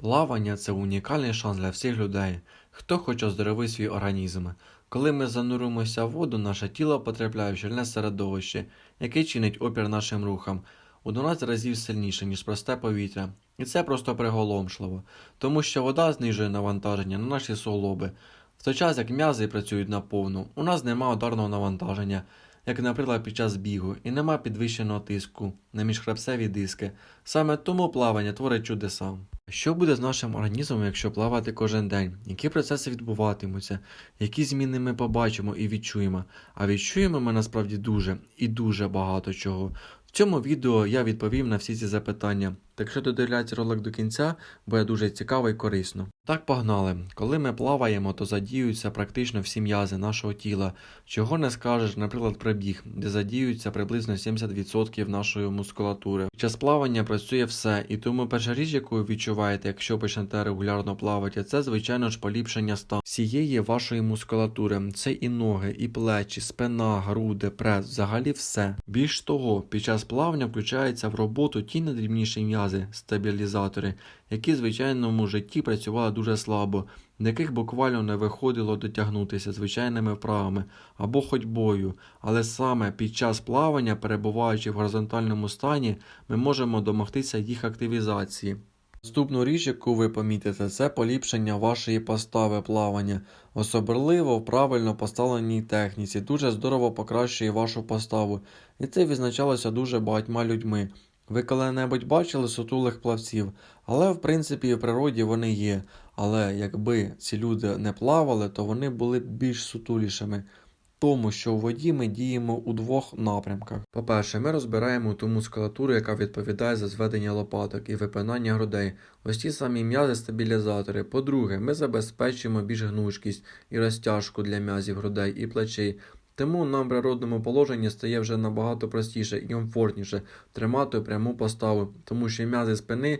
Плавання це унікальний шанс для всіх людей, хто хоче оздоровити свій організм. Коли ми зануримося в воду, наше тіло потрапляє в щільне середовище, яке чинить опір нашим рухам у 12 разів сильніше, ніж просте повітря. І це просто приголомшливо, тому що вода знижує навантаження на наші суглоби, в той час як м'язи працюють наповну. У нас немає ударного навантаження, як, наприклад, під час бігу, і нема підвищеного тиску на міжхребцеві диски. Саме тому плавання творить чудеса. Що буде з нашим організмом, якщо плавати кожен день? Які процеси відбуватимуться? Які зміни ми побачимо і відчуємо? А відчуємо ми насправді дуже і дуже багато чого. В цьому відео я відповім на всі ці запитання. Так що додивляйте ролик до кінця, буде дуже цікаво і корисно. Так погнали. Коли ми плаваємо, то задіюються практично всі м'язи нашого тіла. Чого не скажеш, наприклад, про біг, де задіюється приблизно 70% нашої мускулатури. Під час плавання працює все, і тому перша річ, яку ви відчуваєте, якщо почнете регулярно плавати, це звичайно ж поліпшення стану всієї вашої мускулатури. Це і ноги, і плечі, спина, груди, прес, взагалі все. Більш того, під час плавання включаються в роботу ті надрібніші м'язи, стабілізатори, які в звичайному житті працювали дуже слабо, до яких буквально не виходило дотягнутися звичайними вправами або ходьбою, але саме під час плавання, перебуваючи в горизонтальному стані, ми можемо домогтися їх активізації. Наступну річ, яку ви помітите, це поліпшення вашої постави плавання. Особливо в правильно поставленій техніці, дуже здорово покращує вашу поставу, і це відзначалося дуже багатьма людьми. Ви коли-небудь бачили сутулих плавців, але в принципі в природі вони є. Але якби ці люди не плавали, то вони були б більш сутулішими. Тому що у воді ми діємо у двох напрямках. По-перше, ми розбираємо ту мускулатуру, яка відповідає за зведення лопаток і випинання грудей. Ось ті самі м'язи-стабілізатори. По-друге, ми забезпечуємо більш гнучкість і розтяжку для м'язів грудей і плечей. Тому нам в природному положенні стає вже набагато простіше і комфортніше тримати пряму поставу, тому що м'язи спини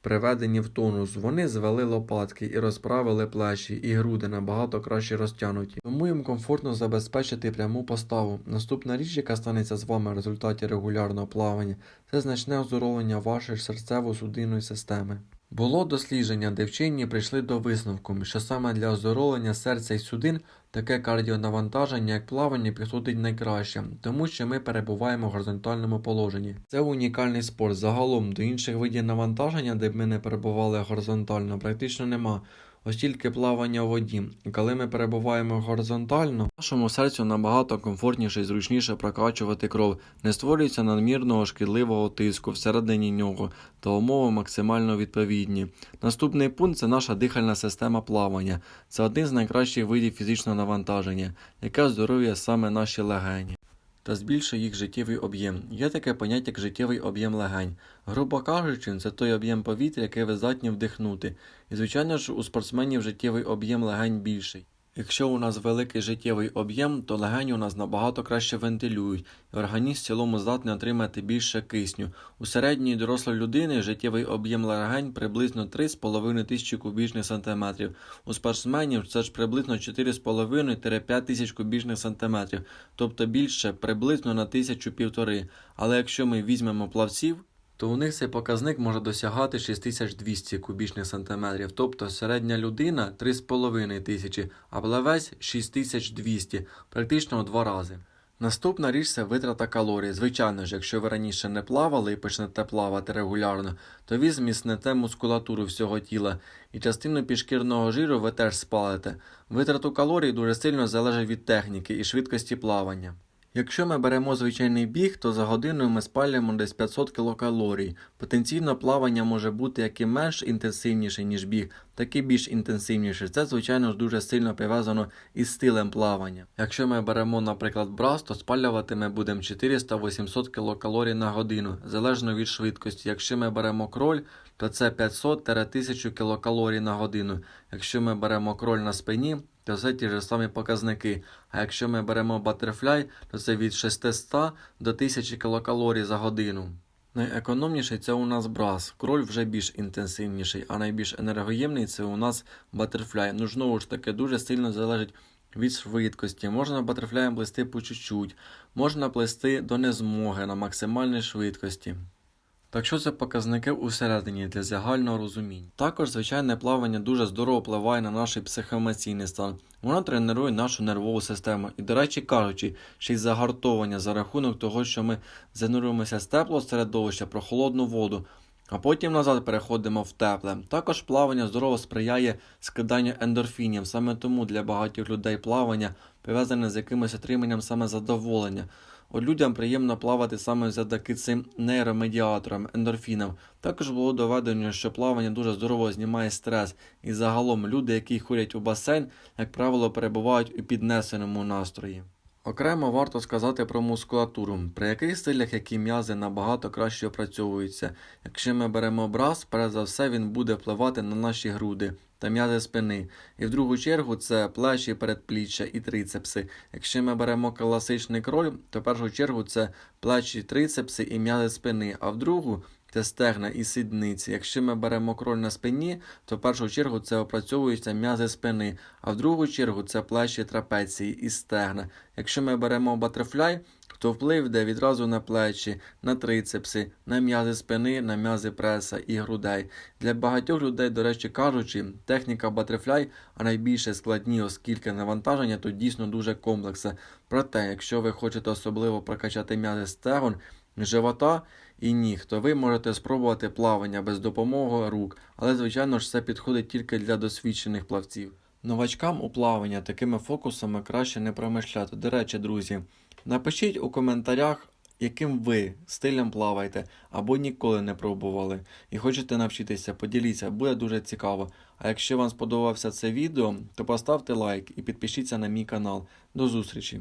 приведені в тонус. Вони звели лопатки і розправили плечі, і груди набагато краще розтягнуті. Тому їм комфортно забезпечити пряму поставу. Наступна річ, яка станеться з вами в результаті регулярного плавання, це значне оздоровлення вашої серцево-судинної системи. Було дослідження, де вчені прийшли до висновку, що саме для оздоровлення серця і судин таке кардіонавантаження, як плавання, підходить найкраще, тому що ми перебуваємо в горизонтальному положенні. Це унікальний спорт. Загалом до інших видів навантаження, де б ми не перебували горизонтально, практично нема. Ось тільки плавання у воді. І коли ми перебуваємо горизонтально, нашому серцю набагато комфортніше і зручніше прокачувати кров, не створюється надмірного шкідливого тиску всередині нього та умови максимально відповідні. Наступний пункт це наша дихальна система плавання. Це один з найкращих видів фізичного навантаження, яке оздоровлює саме наші легені. Та збільшує їх життєвий об'єм. Є таке поняття як життєвий об'єм легень. Грубо кажучи, це той об'єм повітря, який ви здатні вдихнути. І звичайно ж у спортсменів життєвий об'єм легень більший. Якщо у нас великий життєвий об'єм, то легені у нас набагато краще вентилюють, і організм в цілому здатний отримати більше кисню. У середньої дорослої людини життєвий об'єм легень приблизно 3,5 тисячі кубічних сантиметрів. У спортсменів це ж приблизно 4,5-5 тисяч кубічних сантиметрів, тобто більше приблизно на тисячу півтори. Але якщо ми візьмемо плавців, то у них цей показник може досягати 6200 кубічних сантиметрів, тобто середня людина 3,5 тисячі, а плавець 6200, практично у два рази. Наступна річ це витрата калорій. Звичайно ж, якщо ви раніше не плавали і почнете плавати регулярно, то ви зміцнете мускулатуру всього тіла і частину підшкірного жиру ви теж спалите. Витрату калорій дуже сильно залежить від техніки і швидкості плавання. Якщо ми беремо звичайний біг, то за годину ми спалюємо десь 500 кілокалорій. Потенційно плавання може бути як і менш інтенсивніше, ніж біг, так і більш інтенсивніше. Це, звичайно ж, дуже сильно пов'язано із стилем плавання. Якщо ми беремо, наприклад, брас, то спалювати ми будемо 400-800 кілокалорій на годину, залежно від швидкості. Якщо ми беремо кроль, то це 500-1000 кілокалорій на годину. Якщо ми беремо кроль на спині, то це ті ж самі показники. А якщо ми беремо батерфляй, то це від 600 до 1000 кілокалорій за годину. Найекономніший це у нас брас, кроль вже більш інтенсивніший, а найбільш енергоємний це у нас батерфляй. Ну знову ж таки дуже сильно залежить від швидкості. Можна батерфляєм плести по чуть-чуть, можна плести до незмоги на максимальній швидкості. Так що це показники усередині для загального розуміння. Також звичайне плавання дуже здорово впливає на наш психоемоційний стан. Воно тренує нашу нервову систему. І, до речі, кажучи, ще й загартовання за рахунок того, що ми занурюємося з теплого середовища про холодну воду, а потім назад переходимо в тепле. Також плавання здорово сприяє скиданню ендорфінів. Саме тому для багатьох людей плавання пов'язане з якимось отриманням саме задоволення. От людям приємно плавати саме завдяки цим нейромедіаторам, ендорфінам. Також було доведено, що плавання дуже здорово знімає стрес, і загалом люди, які ходять у басейн, як правило, перебувають у піднесеному настрої. Окремо варто сказати про мускулатуру, при яких стилях які м'язи набагато краще опрацьовуються. Якщо ми беремо брас, перш за все він буде впливати на наші груди та м'язи спини. І в другу чергу це плечі, передпліччя і трицепси. Якщо ми беремо класичний кроль, то в першу чергу це плечі, трицепси і м'язи спини, а в другу стегна і сідниці. Якщо ми беремо кроль на спині, то в першу чергу це опрацьовуються м'язи спини, а в другу чергу це плечі трапеції і стегна. Якщо ми беремо батерфляй, то вплив йде відразу на плечі, на трицепси, на м'язи спини, на м'язи преса і грудей. Для багатьох людей, до речі кажучи, техніка батерфляй найбільше складні, оскільки навантаження тут дійсно дуже комплексне. Проте, якщо ви хочете особливо прокачати м'язи стегон, живота і ніг, то ви можете спробувати плавання без допомоги рук, але звичайно ж це підходить тільки для досвідчених плавців. Новачкам у плавання такими фокусами краще не промишляти. До речі, друзі, напишіть у коментарях, яким ви стилем плаваєте або ніколи не пробували і хочете навчитися, поділіться, буде дуже цікаво. А якщо вам сподобався це відео, то поставте лайк і підпишіться на мій канал. До зустрічі!